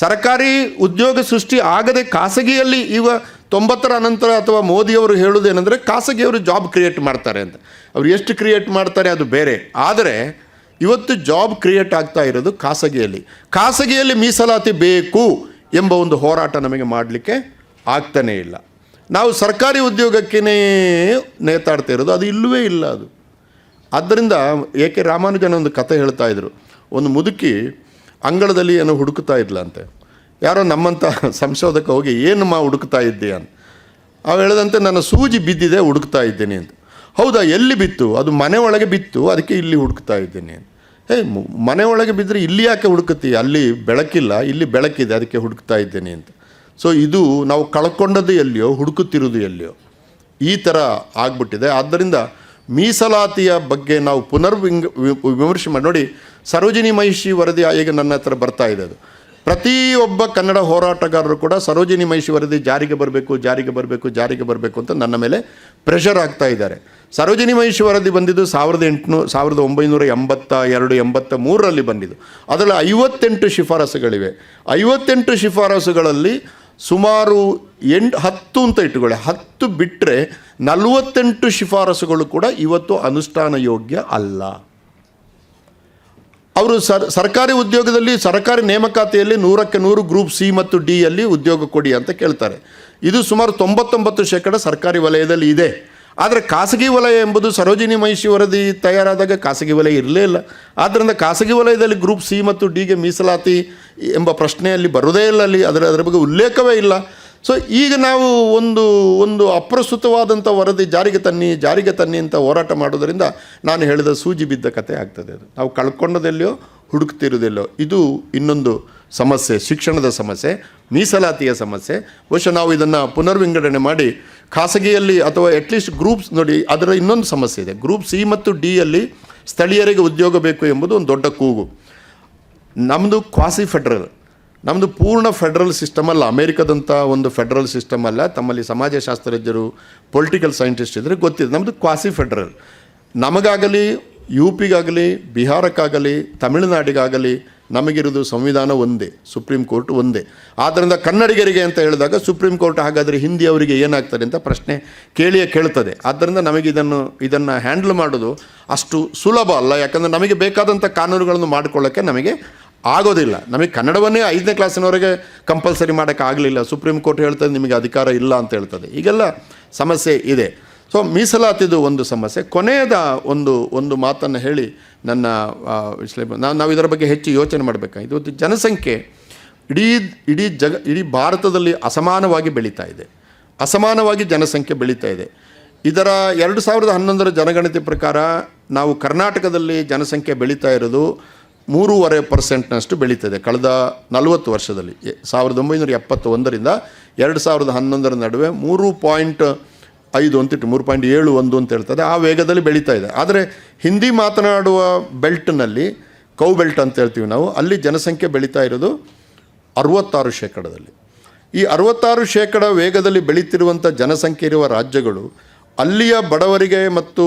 ಸರ್ಕಾರಿ ಉದ್ಯೋಗ ಸೃಷ್ಟಿ ಆಗದೆ ಖಾಸಗಿಯಲ್ಲಿ ಈಗ ತೊಂಬತ್ತರ ಅನಂತರ ಅಥವಾ ಮೋದಿಯವರು ಹೇಳುವುದೇನೆಂದರೆ ಖಾಸಗಿಯವರು ಜಾಬ್ ಕ್ರಿಯೇಟ್ ಮಾಡ್ತಾರೆ ಅಂತ. ಅವ್ರು ಎಷ್ಟು ಕ್ರಿಯೇಟ್ ಮಾಡ್ತಾರೆ ಅದು ಬೇರೆ. ಆದರೆ ಇವತ್ತು ಜಾಬ್ ಕ್ರಿಯೇಟ್ ಆಗ್ತಾ ಇರೋದು ಖಾಸಗಿಯಲ್ಲಿ. ಖಾಸಗಿಯಲ್ಲಿ ಮೀಸಲಾತಿ ಬೇಕು ಎಂಬ ಒಂದು ಹೋರಾಟ ನಮಗೆ ಮಾಡಲಿಕ್ಕೆ ಆಗ್ತಾನೇ ಇಲ್ಲ. ನಾವು ಸರ್ಕಾರಿ ಉದ್ಯೋಗಕ್ಕೇ ನೇತಾಡ್ತಾ ಇರೋದು, ಅದು ಇಲ್ಲವೇ ಇಲ್ಲ ಅದು. ಆದ್ದರಿಂದ ಏಕೆ ರಾಮಾನುಜನ ಒಂದು ಕತೆ ಹೇಳ್ತಾ ಇದ್ರು. ಒಂದು ಮುದುಕಿ ಅಂಗಳದಲ್ಲಿ ಏನೋ ಹುಡುಕ್ತಾ ಇದ್ಲಂತೆ. ಯಾರೋ ನಮ್ಮಂಥ ಸಂಶೋಧಕ ಹೋಗಿ ಏನಮ್ಮ ಹುಡುಕ್ತಾ ಇದ್ದೆ ಅಂತ. ಅವು ಹೇಳದಂತೆ, ನನ್ನ ಸೂಜಿ ಬಿದ್ದಿದೆ, ಹುಡುಕ್ತಾ ಇದ್ದೇನೆ ಅಂತ. ಹೌದಾ, ಎಲ್ಲಿ ಬಿತ್ತು? ಅದು ಮನೆ ಒಳಗೆ ಬಿತ್ತು, ಅದಕ್ಕೆ ಇಲ್ಲಿ ಹುಡುಕ್ತಾ ಇದ್ದೀನಿ ಅಂತ. ಹೇ, ಮು- ಮನೆ ಒಳಗೆ ಬಿದ್ದರೆ ಇಲ್ಲಿ ಯಾಕೆ ಹುಡುಕುತ್ತಿ ಅಲ್ಲಿ ಬೆಳಕಿಲ್ಲ, ಇಲ್ಲಿ ಬೆಳಕಿದೆ, ಅದಕ್ಕೆ ಹುಡುಕ್ತಾ ಇದ್ದೀನಿ ಅಂತ. ಸೊ ಇದು ನಾವು ಕಳ್ಕೊಂಡದ್ದು ಎಲ್ಲಿಯೋ ಹುಡುಕುತ್ತಿರೋದು ಎಲ್ಲಿಯೋ, ಈ ಥರ ಆಗ್ಬಿಟ್ಟಿದೆ. ಆದ್ದರಿಂದ ಮೀಸಲಾತಿಯ ಬಗ್ಗೆ ನಾವು ಪುನರ್ವಿಂಗ ವಿಮರ್ಶೆ ಮಾಡಿ, ನೋಡಿ, ಸರೋಜಿನಿ ಮಹಿಷಿ ವರದಿ ಈಗ ನನ್ನ ಹತ್ರ ಬರ್ತಾ ಇದೆ ಅದು. ಪ್ರತಿಯೊಬ್ಬ ಕನ್ನಡ ಹೋರಾಟಗಾರರು ಕೂಡ ಸರೋಜಿನಿ ಮಹಿಷಿ ವರದಿ ಜಾರಿಗೆ ಬರಬೇಕು ಜಾರಿಗೆ ಬರಬೇಕು ಜಾರಿಗೆ ಬರಬೇಕು ಅಂತ ನನ್ನ ಮೇಲೆ ಪ್ರೆಷರ್ ಆಗ್ತಾ ಇದ್ದಾರೆ. ಸರೋಜಿನಿ ಮಹಿಷಿ ವರದಿ ಬಂದಿದ್ದು ಸಾವಿರದ ಎಂಟುನೂ ಸಾವಿರದ ಒಂಬೈನೂರ ಎಂಬತ್ತ ಎರಡು, ಎಂಬತ್ತ ಮೂರರಲ್ಲಿ ಬಂದಿದ್ದು. ಅದರಲ್ಲಿ ಐವತ್ತೆಂಟು ಶಿಫಾರಸುಗಳಿವೆ. ಐವತ್ತೆಂಟು ಶಿಫಾರಸುಗಳಲ್ಲಿ ಸುಮಾರು ಎಂಟು, ಹತ್ತು ಅಂತ ಇಟ್ಟುಕೊಳ್ಳಿ. ಹತ್ತು ಬಿಟ್ಟರೆ ನಲವತ್ತೆಂಟು ಶಿಫಾರಸುಗಳು ಕೂಡ ಇವತ್ತು ಅನುಷ್ಠಾನ ಯೋಗ್ಯ ಅಲ್ಲ. ಅವರು ಸರ್, ಸರ್ಕಾರಿ ಉದ್ಯೋಗದಲ್ಲಿ ಸರ್ಕಾರಿ ನೇಮಕಾತಿಯಲ್ಲಿ ನೂರಕ್ಕೆ ನೂರು ಗ್ರೂಪ್ ಸಿ ಮತ್ತು ಡಿಯಲ್ಲಿ ಉದ್ಯೋಗ ಕೊಡಿ ಅಂತ ಕೇಳ್ತಾರೆ. ಇದು ಸುಮಾರು ತೊಂಬತ್ತೊಂಬತ್ತು ಶೇಕಡ ಸರ್ಕಾರಿ ವಲಯದಲ್ಲಿ ಇದೆ. ಆದರೆ ಖಾಸಗಿ ವಲಯ ಎಂಬುದು ಸರೋಜಿನಿ ಮಹಿಷಿ ವರದಿ ತಯಾರಾದಾಗ ಖಾಸಗಿ ವಲಯ ಇರಲೇ ಇಲ್ಲ. ಆದ್ದರಿಂದ ಖಾಸಗಿ ವಲಯದಲ್ಲಿ ಗ್ರೂಪ್ ಸಿ ಮತ್ತು ಡಿಗೆ ಮೀಸಲಾತಿ ಎಂಬ ಪ್ರಶ್ನೆಯಲ್ಲಿ ಬರೋದೇ ಇಲ್ಲ ಅಲ್ಲಿ. ಅದರ ಅದರ ಬಗ್ಗೆ ಉಲ್ಲೇಖವೇ ಇಲ್ಲ. ಸೊ ಈಗ ನಾವು ಒಂದು ಒಂದು ಅಪ್ರಸ್ತುತವಾದಂಥ ವರದಿ ಜಾರಿಗೆ ತನ್ನಿ ಜಾರಿಗೆ ತನ್ನಿ ಅಂತ ಹೋರಾಟ ಮಾಡೋದರಿಂದ ನಾನು ಹೇಳಿದ ಸೂಜಿ ಬಿದ್ದ ಕತೆ ಆಗ್ತದೆ ಅದು. ನಾವು ಕಳ್ಕೊಂಡದೆಲ್ಲೋ ಹುಡುಕ್ತಿರೋದೆಲ್ಲೋ ಇದು ಇನ್ನೊಂದು ಸಮಸ್ಯೆ, ಶಿಕ್ಷಣದ ಸಮಸ್ಯೆ, ಮೀಸಲಾತಿಯ ಸಮಸ್ಯೆ. ಬಹುಶಃ ನಾವು ಇದನ್ನು ಪುನರ್ವಿಂಗಡಣೆ ಮಾಡಿ ಖಾಸಗಿಯಲ್ಲಿ ಅಥವಾ ಅಟ್ಲೀಸ್ಟ್ ಗ್ರೂಪ್ಸ್ ನೋಡಿ, ಅದರ ಇನ್ನೊಂದು ಸಮಸ್ಯೆ ಇದೆ. ಗ್ರೂಪ್ ಸಿ ಮತ್ತು ಡಿಯಲ್ಲಿ ಸ್ಥಳೀಯರಿಗೆ ಉದ್ಯೋಗ ಬೇಕು ಎಂಬುದು ಒಂದು ದೊಡ್ಡ ಕೂಗು. ನಮ್ಮದು ಕ್ವಾಸಿ ಫೆಡರಲ್ ನಮ್ಮದು ಪೂರ್ಣ ಫೆಡರಲ್ ಸಿಸ್ಟಮ್ ಅಲ್ಲ. ಅಮೇರಿಕದಂಥ ಒಂದು ಫೆಡರಲ್ ಸಿಸ್ಟಮ್ ಅಲ್ಲ. ತಮ್ಮಲ್ಲಿ ಸಮಾಜಶಾಸ್ತ್ರಜ್ಞರು ಪೊಲಿಟಿಕಲ್ ಸೈಂಟಿಸ್ಟ್ ಇದ್ದರೆ ಗೊತ್ತಿದೆ. ನಮ್ಮದು ಕ್ವಾಸಿ ಫೆಡರಲ್ ನಮಗಾಗಲಿ ಯು ಪಿಗಾಗಲಿ ಬಿಹಾರಕ್ಕಾಗಲಿ ತಮಿಳುನಾಡಿಗಾಗಲಿ ನಮಗಿರೋದು ಸಂವಿಧಾನ ಒಂದೇ, ಸುಪ್ರೀಂ ಕೋರ್ಟ್ ಒಂದೇ. ಆದ್ದರಿಂದ ಕನ್ನಡಿಗರಿಗೆ ಅಂತ ಹೇಳಿದಾಗ ಸುಪ್ರೀಂ ಕೋರ್ಟ್ ಹಾಗಾದರೆ ಹಿಂದಿ ಅವರಿಗೆ ಏನಾಗ್ತದೆ ಅಂತ ಪ್ರಶ್ನೆ ಕೇಳಿಯೇ ಕೇಳ್ತದೆ. ಆದ್ದರಿಂದ ನಮಗೆ ಇದನ್ನು ಇದನ್ನು ಹ್ಯಾಂಡಲ್ ಮಾಡೋದು ಅಷ್ಟು ಸುಲಭ ಅಲ್ಲ. ಯಾಕಂದರೆ ನಮಗೆ ಬೇಕಾದಂಥ ಕಾನೂನುಗಳನ್ನು ಮಾಡಿಕೊಳ್ಳೋಕ್ಕೆ ನಮಗೆ ಆಗೋದಿಲ್ಲ. ನಮಗೆ ಕನ್ನಡವನ್ನೇ ಐದನೇ ಕ್ಲಾಸಿನವರೆಗೆ ಕಂಪಲ್ಸರಿ ಮಾಡೋಕ್ಕಾಗಲಿಲ್ಲ ಸುಪ್ರೀಂ ಕೋರ್ಟ್ ಹೇಳ್ತದೆ ನಿಮಗೆ ಅಧಿಕಾರ ಇಲ್ಲ ಅಂತ ಹೇಳ್ತದೆ. ಈಗೆಲ್ಲ ಸಮಸ್ಯೆ ಇದೆ. ಸೊ ಮೀಸಲಾತಿದು ಒಂದು ಸಮಸ್ಯೆ. ಕೊನೆಯದ ಒಂದು ಒಂದು ಮಾತನ್ನು ಹೇಳಿ ನನ್ನ ವಿಶ್ಲೇಷಣೆ ನಾವು ನಾವು ಇದರ ಬಗ್ಗೆ ಹೆಚ್ಚು ಯೋಚನೆ ಮಾಡಬೇಕಾಗಿದೆ ಇವತ್ತು ಜನಸಂಖ್ಯೆ ಇಡೀ ಇಡೀ ಜಗ, ಇಡೀ ಭಾರತದಲ್ಲಿ ಅಸಮಾನವಾಗಿ ಬೆಳೀತಾ ಇದೆ. ಅಸಮಾನವಾಗಿ ಜನಸಂಖ್ಯೆ ಬೆಳೀತಾ ಇದೆ. ಇದರ ಎರಡು ಸಾವಿರದ ಹನ್ನೊಂದರ ಜನಗಣತಿ ಪ್ರಕಾರ ನಾವು ಕರ್ನಾಟಕದಲ್ಲಿ ಜನಸಂಖ್ಯೆ ಬೆಳೀತಾ ಇರೋದು ಮೂರುವರೆ ಪರ್ಸೆಂಟ್ನಷ್ಟು ಬೆಳೀತದೆ ಕಳೆದ ನಲವತ್ತು ವರ್ಷದಲ್ಲಿ. ಸಾವಿರದ ಒಂಬೈನೂರ ಎಪ್ಪತ್ತೊಂದರಿಂದ ಎರಡು ಸಾವಿರದ ಹನ್ನೊಂದರ ನಡುವೆ ಮೂರು ಪಾಯಿಂಟ್ ಐದು ಅಂತಿಟ್ಟು ಮೂರು ಪಾಯಿಂಟ್ ಏಳು ಒಂದು ಅಂತ ಹೇಳ್ತದೆ. ಆ ವೇಗದಲ್ಲಿ ಬೆಳೀತಾ ಇದೆ. ಆದರೆ ಹಿಂದಿ ಮಾತನಾಡುವ ಬೆಲ್ಟ್ನಲ್ಲಿ, ಕೌ ಬೆಲ್ಟ್ ಅಂತ ಹೇಳ್ತೀವಿ ನಾವು, ಅಲ್ಲಿ ಜನಸಂಖ್ಯೆ ಬೆಳೀತಾ ಇರೋದು ಅರವತ್ತಾರು ಶೇಕಡದಲ್ಲಿ. ಈ ಅರವತ್ತಾರು ಶೇಕಡ ವೇಗದಲ್ಲಿ ಬೆಳೀತಿರುವಂಥ ಜನಸಂಖ್ಯೆ ಇರುವ ರಾಜ್ಯಗಳು, ಅಲ್ಲಿಯ ಬಡವರಿಗೆ ಮತ್ತು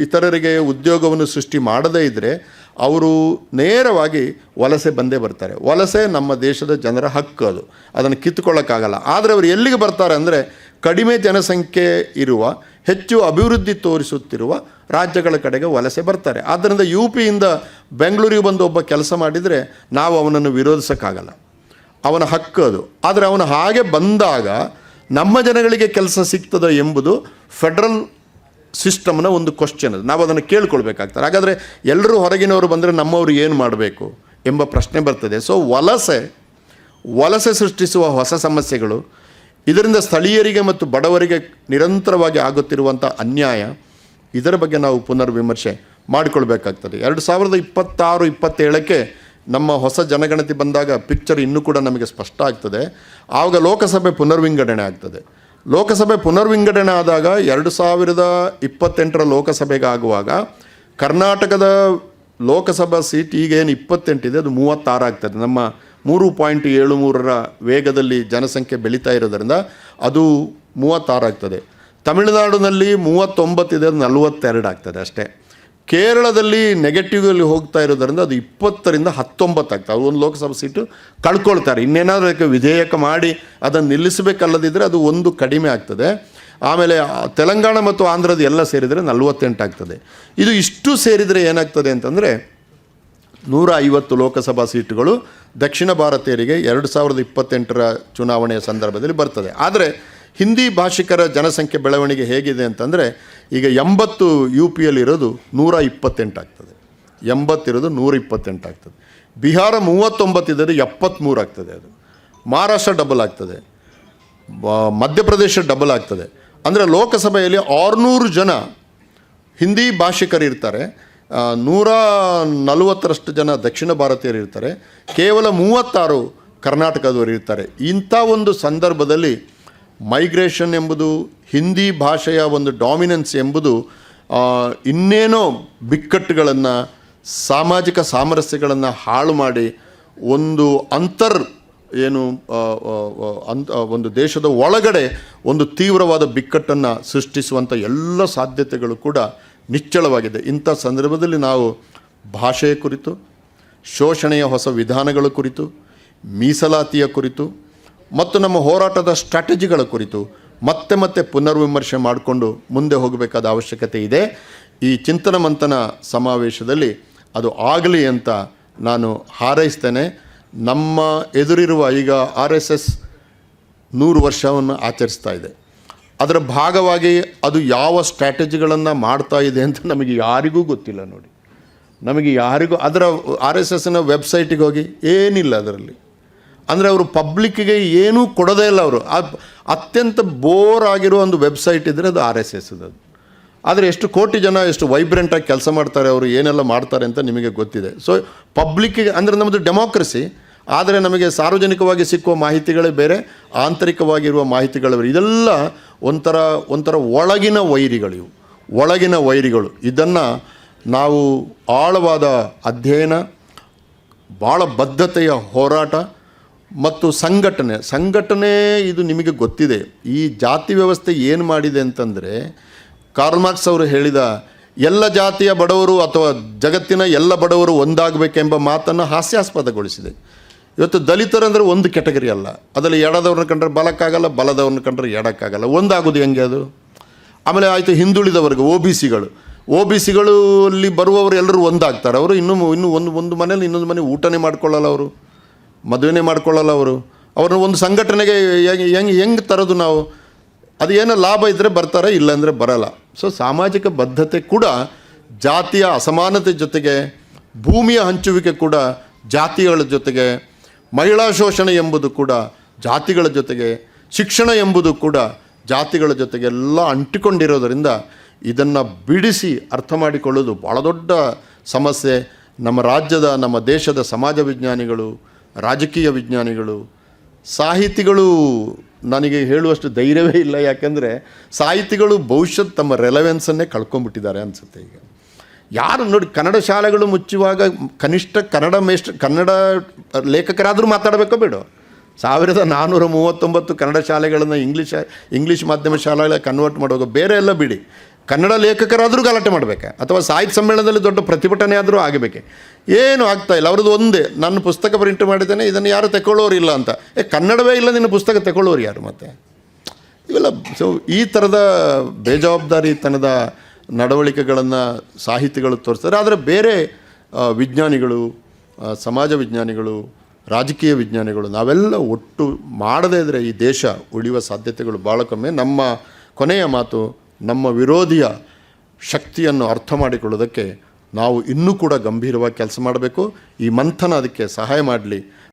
ಇತರರಿಗೆ ಉದ್ಯೋಗವನ್ನು ಸೃಷ್ಟಿ ಮಾಡದೇ ಇದ್ದರೆ ಅವರು ನೇರವಾಗಿ ವಲಸೆ ಬಂದೇ ಬರ್ತಾರೆ. ವಲಸೆ ನಮ್ಮ ದೇಶದ ಜನರ ಹಕ್ಕು ಅದು. ಅದನ್ನು ಕಿತ್ಕೊಳ್ಳೋಕ್ಕಾಗಲ್ಲ ಆದರೆ ಅವರು ಎಲ್ಲಿಗೆ ಬರ್ತಾರೆ ಅಂದರೆ ಕಡಿಮೆ ಜನಸಂಖ್ಯೆ ಇರುವ, ಹೆಚ್ಚು ಅಭಿವೃದ್ಧಿ ತೋರಿಸುತ್ತಿರುವ ರಾಜ್ಯಗಳ ಕಡೆಗೆ ವಲಸೆ ಬರ್ತಾರೆ. ಆದ್ದರಿಂದ ಯು ಪಿಯಿಂದ ಬೆಂಗಳೂರಿಗೆ ಬಂದು ಒಬ್ಬ ಕೆಲಸ ಮಾಡಿದರೆ ನಾವು ಅವನನ್ನು ವಿರೋಧಿಸೋಕ್ಕಾಗಲ್ಲ. ಅವನ ಹಕ್ಕು ಅದು. ಆದರೆ ಅವನು ಹಾಗೆ ಬಂದಾಗ ನಮ್ಮ ಜನಗಳಿಗೆ ಕೆಲಸ ಸಿಗ್ತದೆ ಎಂಬುದು ಫೆಡ್ರಲ್ ಸಿಸ್ಟಮ್ನ ಒಂದು ಕ್ವಶನ್ ಅದು. ನಾವು ಅದನ್ನು ಕೇಳ್ಕೊಳ್ಬೇಕಾಗ್ತಾರೆ ಹಾಗಾದರೆ ಎಲ್ಲರೂ ಹೊರಗಿನವರು ಬಂದರೆ ನಮ್ಮವರು ಏನು ಮಾಡಬೇಕು ಎಂಬ ಪ್ರಶ್ನೆ ಬರ್ತದೆ. ಸೊ ವಲಸೆ ವಲಸೆ ಸೃಷ್ಟಿಸುವ ಹೊಸ ಸಮಸ್ಯೆಗಳು ಇದರಿಂದ ಸ್ಥಳೀಯರಿಗೆ ಮತ್ತು ಬಡವರಿಗೆ ನಿರಂತರವಾಗಿ ಆಗುತ್ತಿರುವಂಥ ಅನ್ಯಾಯ, ಇದರ ಬಗ್ಗೆ ನಾವು ಪುನರ್ವಿಮರ್ಶೆ ಮಾಡಿಕೊಳ್ಬೇಕಾಗ್ತದೆ. ಎರಡು ಸಾವಿರದ ಇಪ್ಪತ್ತಾರು, ಇಪ್ಪತ್ತೇಳಕ್ಕೆ ನಮ್ಮ ಹೊಸ ಜನಗಣತಿ ಬಂದಾಗ ಪಿಕ್ಚರ್ ಇನ್ನೂ ಕೂಡ ನಮಗೆ ಸ್ಪಷ್ಟ ಆಗ್ತದೆ. ಆವಾಗ ಲೋಕಸಭೆ ಪುನರ್ವಿಂಗಡಣೆ ಆಗ್ತದೆ. ಲೋಕಸಭೆ ಪುನರ್ವಿಂಗಡಣೆ ಆದಾಗ ಎರಡು ಸಾವಿರದ ಇಪ್ಪತ್ತೆಂಟರ ಲೋಕಸಭೆಗೆ ಆಗುವಾಗ ಕರ್ನಾಟಕದ ಲೋಕಸಭಾ ಸೀಟ್ ಈಗೇನು ಇಪ್ಪತ್ತೆಂಟಿದೆ, ಅದು ಮೂವತ್ತಾರು ಆಗ್ತದೆ. ನಮ್ಮ ಮೂರು ಪಾಯಿಂಟ್ ಏಳು ಮೂರರ ವೇಗದಲ್ಲಿ ಜನಸಂಖ್ಯೆ ಬೆಳೀತಾ ಇರೋದರಿಂದ ಅದು ಮೂವತ್ತಾರಾಗ್ತದೆ ತಮಿಳುನಾಡಿನಲ್ಲಿ ಮೂವತ್ತೊಂಬತ್ತಿದೆ ನಲವತ್ತೆರಡು ಆಗ್ತದೆ ಅಷ್ಟೇ. ಕೇರಳದಲ್ಲಿ ನೆಗೆಟಿವಲ್ಲಿ ಹೋಗ್ತಾ ಇರೋದರಿಂದ ಅದು ಇಪ್ಪತ್ತರಿಂದ ಹತ್ತೊಂಬತ್ತು ಆಗ್ತದೆ. ಅದು ಒಂದು ಲೋಕಸಭೆ ಸೀಟು ಕಳ್ಕೊಳ್ತಾರೆ. ಇನ್ನೇನಾದರೂ ಅದಕ್ಕೆ ವಿಧೇಯಕ ಮಾಡಿ ಅದನ್ನು ನಿಲ್ಲಿಸಬೇಕಲ್ಲದಿದ್ದರೆ ಅದು ಒಂದು ಕಡಿಮೆ ಆಗ್ತದೆ. ಆಮೇಲೆ ತೆಲಂಗಾಣ ಮತ್ತು ಆಂಧ್ರದ ಎಲ್ಲ ಸೇರಿದರೆ ನಲವತ್ತೆಂಟು ಆಗ್ತದೆ. ಇದು ಇಷ್ಟು ಸೇರಿದರೆ ಏನಾಗ್ತದೆ ಅಂತಂದರೆ ನೂರ ಐವತ್ತು ಲೋಕಸಭಾ ಸೀಟುಗಳು ದಕ್ಷಿಣ ಭಾರತೀಯರಿಗೆ ಎರಡು ಸಾವಿರದ ಇಪ್ಪತ್ತೆಂಟರ ಚುನಾವಣೆಯ ಸಂದರ್ಭದಲ್ಲಿ ಬರ್ತದೆ. ಆದರೆ ಹಿಂದಿ ಭಾಷಿಕರ ಜನಸಂಖ್ಯೆ ಬೆಳವಣಿಗೆ ಹೇಗಿದೆ ಅಂತಂದರೆ ಈಗ ಎಂಬತ್ತು ಯು ಪಿಯಲ್ಲಿರೋದು ನೂರ ಇಪ್ಪತ್ತೆಂಟಾಗ್ತದೆ ಎಂಬತ್ತಿರೋದು ನೂರ ಇಪ್ಪತ್ತೆಂಟಾಗ್ತದೆ ಬಿಹಾರ ಮೂವತ್ತೊಂಬತ್ತಿದ್ದರೆ ಎಪ್ಪತ್ತ್ಮೂರು ಆಗ್ತದೆ ಅದು. ಮಹಾರಾಷ್ಟ್ರ ಡಬಲ್ ಆಗ್ತದೆ. ಮಧ್ಯಪ್ರದೇಶ ಡಬಲ್ ಆಗ್ತದೆ. ಅಂದರೆ ಲೋಕಸಭೆಯಲ್ಲಿ ಆರುನೂರು ಜನ ಹಿಂದಿ ಭಾಷಿಕರು ಇರ್ತಾರೆ. ಆ, ನೂರ ನಲವತ್ತರಷ್ಟು ಜನ ದಕ್ಷಿಣ ಭಾರತೀಯರು ಇರ್ತಾರೆ. ಕೇವಲ ಮೂವತ್ತಾರು ಕರ್ನಾಟಕದವರು ಇರ್ತಾರೆ. ಇಂಥ ಒಂದು ಸಂದರ್ಭದಲ್ಲಿ ಮೈಗ್ರೇಷನ್ ಎಂಬುದು, ಹಿಂದಿ ಭಾಷೆಯ ಒಂದು ಡಾಮಿನೆನ್ಸ್ ಎಂಬುದು ಇನ್ನೇನೋ ಬಿಕ್ಕಟ್ಟುಗಳನ್ನು, ಸಾಮಾಜಿಕ ಸಾಮರಸ್ಯಗಳನ್ನು ಹಾಳು ಮಾಡಿ ಒಂದು ಅಂತರ್ ಏನು ಅಂತ ಒಂದು ದೇಶದ ಒಳಗಡೆ ಒಂದು ತೀವ್ರವಾದ ಬಿಕ್ಕಟ್ಟನ್ನು ಸೃಷ್ಟಿಸುವಂಥ ಎಲ್ಲ ಸಾಧ್ಯತೆಗಳು ಕೂಡ ನಿಚ್ಚಳವಾಗಿದೆ. ಇಂಥ ಸಂದರ್ಭದಲ್ಲಿ ನಾವು ಭಾಷೆಯ ಕುರಿತು, ಶೋಷಣೆಯ ಹೊಸ ವಿಧಾನಗಳ ಕುರಿತು, ಮೀಸಲಾತಿಯ ಕುರಿತು, ಮತ್ತು ನಮ್ಮ ಹೋರಾಟದ ಸ್ಟ್ರಾಟಜಿಗಳ ಕುರಿತು ಮತ್ತೆ ಮತ್ತೆ ಪುನರ್ವಿಮರ್ಶೆ ಮಾಡಿಕೊಂಡು ಮುಂದೆ ಹೋಗಬೇಕಾದ ಅವಶ್ಯಕತೆ ಇದೆ. ಈ ಚಿಂತನ ಮಂಥನ ಸಮಾವೇಶದಲ್ಲಿ ಅದು ಆಗಲಿ ಅಂತ ನಾನು ಹಾರೈಸ್ತೇನೆ. ನಮ್ಮ ಎದುರಿರುವ ಈಗ ಆರ್ ಎಸ್ ಎಸ್ ನೂರು ವರ್ಷವನ್ನು ಆಚರಿಸ್ತಾ ಇದೆ. ಅದರ ಭಾಗವಾಗಿ ಅದು ಯಾವ ಸ್ಟ್ರಾಟಜಿಗಳನ್ನು ಮಾಡ್ತಾ ಇದೆ ಅಂತ ನಮಗೆ ಯಾರಿಗೂ ಗೊತ್ತಿಲ್ಲ ನೋಡಿ. ನಮಗೆ ಯಾರಿಗೂ ಅದರ ಆರ್ ಎಸ್ ಎಸ್ನ ವೆಬ್ಸೈಟಿಗೆ ಹೋಗಿ ಏನಿಲ್ಲ ಅದರಲ್ಲಿ. ಅಂದರೆ ಅವರು ಪಬ್ಲಿಕ್ಕಿಗೆ ಏನೂ ಕೊಡೋದೇ ಇಲ್ಲ ಅವರು. ಅತ್ಯಂತ ಬೋರ್ ಆಗಿರೋ ಒಂದು ವೆಬ್ಸೈಟ್ ಇದ್ದರೆ ಅದು ಆರ್ ಎಸ್ ಎಸ್ ಅದು ಆದರೆ ಎಷ್ಟು ಕೋಟಿ ಜನ ಎಷ್ಟು ವೈಬ್ರೆಂಟಾಗಿ ಕೆಲಸ ಮಾಡ್ತಾರೆ, ಅವರು ಏನೆಲ್ಲ ಮಾಡ್ತಾರೆ ಅಂತ ನಿಮಗೆ ಗೊತ್ತಿದೆ. ಸೊ ಪಬ್ಲಿಕ್ಕಿಗೆ ಅಂದರೆ ನಮ್ಮದು ಡೆಮೋಕ್ರಸಿ ಆದರೆ ನಮಗೆ ಸಾರ್ವಜನಿಕವಾಗಿ ಸಿಕ್ಕುವ ಮಾಹಿತಿಗಳೇ ಬೇರೆ, ಆಂತರಿಕವಾಗಿರುವ ಮಾಹಿತಿಗಳು ಇದೆಲ್ಲ ಒಂಥರ ಒಂಥರ ಒಳಗಿನ ವೈರಿಗಳಿವು ಒಳಗಿನ ವೈರಿಗಳು. ಇದನ್ನು ನಾವು ಆಳವಾದ ಅಧ್ಯಯನ ಭಾಳ ಬದ್ಧತೆಯ ಹೋರಾಟ ಮತ್ತು ಸಂಘಟನೆ. ಸಂಘಟನೆ ಇದು ನಿಮಗೆ ಗೊತ್ತಿದೆ. ಈ ಜಾತಿ ವ್ಯವಸ್ಥೆ ಏನು ಮಾಡಿದೆ ಅಂತಂದರೆ ಕಾರ್ಮಾರ್ಕ್ಸ್ ಅವರು ಹೇಳಿದ, ಎಲ್ಲ ಜಾತಿಯ ಬಡವರು ಅಥವಾ ಜಗತ್ತಿನ ಎಲ್ಲ ಬಡವರು ಒಂದಾಗಬೇಕೆಂಬ ಮಾತನ್ನು ಹಾಸ್ಯಾಸ್ಪದಗೊಳಿಸಿದೆ. ಇವತ್ತು ದಲಿತರಂದರೆ ಒಂದು ಕೆಟಗರಿ ಅಲ್ಲ. ಅದರಲ್ಲಿ ಎಡದವ್ರನ್ನ ಕಂಡ್ರೆ ಬಲಕ್ಕಾಗಲ್ಲ, ಬಲದವ್ರನ್ನ ಕಂಡ್ರೆ ಎಡಕ್ಕಾಗಲ್ಲ. ಒಂದಾಗೋದು ಹೆಂಗೆ ಅದು? ಆಮೇಲೆ ಆಯಿತು ಹಿಂದುಳಿದವರೆಗೆ, ಒ ಬಿ ಸಿಗಳು. ಒ ಬಿ ಸಿಗಳು ಅಲ್ಲಿ ಬರುವವರು ಎಲ್ಲರೂ ಒಂದಾಗ್ತಾರೆ. ಅವರು ಇನ್ನೂ ಇನ್ನೂ ಒಂದು ಒಂದು ಮನೇಲಿ ಇನ್ನೊಂದು ಮನೆ ಊಟನೇ ಮಾಡ್ಕೊಳ್ಳಲ್ಲ ಅವರು. ಮದುವೆನೇ ಮಾಡ್ಕೊಳ್ಳಲ್ಲ ಅವರು. ಅವ್ರನ್ನ ಒಂದು ಸಂಘಟನೆಗೆ ಹೆಂಗೆ ಹೆಂಗೆ ಹೆಂಗೆ ತರೋದು ನಾವು? ಅದು ಏನೋ ಲಾಭ ಇದ್ದರೆ ಬರ್ತಾರೆ, ಇಲ್ಲಾಂದರೆ ಬರಲ್ಲ. ಸೊ ಸಾಮಾಜಿಕ ಬದ್ಧತೆ ಕೂಡ ಜಾತಿಯ ಅಸಮಾನತೆ ಜೊತೆಗೆ ಭೂಮಿಯ ಹಂಚುವಿಕೆ ಕೂಡ ಜಾತಿಗಳ ಜೊತೆಗೆ ಮಹಿಳಾ ಶೋಷಣೆ ಎಂಬುದು ಕೂಡ ಜಾತಿಗಳ ಜೊತೆಗೆ, ಶಿಕ್ಷಣ ಎಂಬುದು ಕೂಡ ಜಾತಿಗಳ ಜೊತೆಗೆ ಎಲ್ಲ ಅಂಟಿಕೊಂಡಿರೋದರಿಂದ ಇದನ್ನು ಬಿಡಿಸಿ ಅರ್ಥ ಮಾಡಿಕೊಳ್ಳೋದು ಭಾಳ ದೊಡ್ಡ ಸಮಸ್ಯೆ. ನಮ್ಮ ರಾಜ್ಯದ, ನಮ್ಮ ದೇಶದ ಸಮಾಜ ವಿಜ್ಞಾನಿಗಳು, ರಾಜಕೀಯ ವಿಜ್ಞಾನಿಗಳು, ಸಾಹಿತಿಗಳು ನನಗೆ ಹೇಳುವಷ್ಟು ಧೈರ್ಯವೇ ಇಲ್ಲ. ಯಾಕೆಂದರೆ ಸಾಹಿತಿಗಳು ಬಹುಶಃ ತಮ್ಮ ರೆಲೆವೆನ್ಸನ್ನೇ ಕಳ್ಕೊಂಡ್ಬಿಟ್ಟಿದ್ದಾರೆ ಅನಿಸುತ್ತೆ ಈಗ. ಯಾರು ನೋಡಿ ಕನ್ನಡ ಶಾಲೆಗಳು ಮುಚ್ಚುವಾಗ ಕನಿಷ್ಠ ಕನ್ನಡ ಮೇಷ್ಟ್ರ, ಕನ್ನಡ ಲೇಖಕರಾದರೂ ಮಾತಾಡಬೇಕೋ ಬೇಡ. ಸಾವಿರದ ನಾನ್ನೂರ ಮೂವತ್ತೊಂಬತ್ತು ಕನ್ನಡ ಶಾಲೆಗಳನ್ನು ಇಂಗ್ಲೀಷ್ ಇಂಗ್ಲೀಷ್ ಮಾಧ್ಯಮ ಶಾಲೆಗಳ ಕನ್ವರ್ಟ್ ಮಾಡುವಾಗ ಬೇರೆ ಎಲ್ಲ ಬಿಡಿ. ಕನ್ನಡ ಲೇಖಕರಾದರೂ ಗಲಾಟೆ ಮಾಡಬೇಕಾ. ಅಥವಾ ಸಾಹಿತ್ಯ ಸಮ್ಮೇಳನದಲ್ಲಿ ದೊಡ್ಡ ಪ್ರತಿಭಟನೆ ಆದರೂ ಆಗಬೇಕೆ. ಏನು ಆಗ್ತಾ ಇಲ್ಲ. ಅವ್ರದ್ದು ಒಂದೇ, ನನ್ನ ಪುಸ್ತಕ ಪ್ರಿಂಟ್ ಮಾಡಿದ್ದೇನೆ, ಇದನ್ನು ಯಾರು ತಗೊಳ್ಳೋರು ಇಲ್ಲ ಅಂತ. ಏ, ಕನ್ನಡವೇ ಇಲ್ಲ, ನಿನ್ನ ಪುಸ್ತಕ ತಗೊಳ್ಳೋರು ಯಾರು ಮತ್ತೆ? ಇವೆಲ್ಲ ಸೊ ಈ ಥರದ ಬೇಜವಾಬ್ದಾರಿತನದ ನಡವಳಿಕೆಗಳನ್ನು ಸಾಹಿತಿಗಳು ತೋರಿಸ್ತಾರೆ. ಆದರೆ ಬೇರೆ ವಿಜ್ಞಾನಿಗಳು ಸಮಾಜ ವಿಜ್ಞಾನಿಗಳು, ರಾಜಕೀಯ ವಿಜ್ಞಾನಿಗಳು, ನಾವೆಲ್ಲ ಒಟ್ಟು ಮಾಡದೇ ಇದ್ದರೆ ಈ ದೇಶ ಉಳಿಯುವ ಸಾಧ್ಯತೆಗಳು ಭಾಳ ಕಮ್ಮಿ ನಮ್ಮ ಕೊನೆಯ ಮಾತು, ನಮ್ಮ ವಿರೋಧಿಯ ಶಕ್ತಿಯನ್ನು ಅರ್ಥ ಮಾಡಿಕೊಳ್ಳೋದಕ್ಕೆ ನಾವು ಇನ್ನೂ ಕೂಡ ಗಂಭೀರವಾಗಿ ಕೆಲಸ ಮಾಡಬೇಕು. ಈ ಮಂಥನ ಅದಕ್ಕೆ ಸಹಾಯ ಮಾಡಲಿ.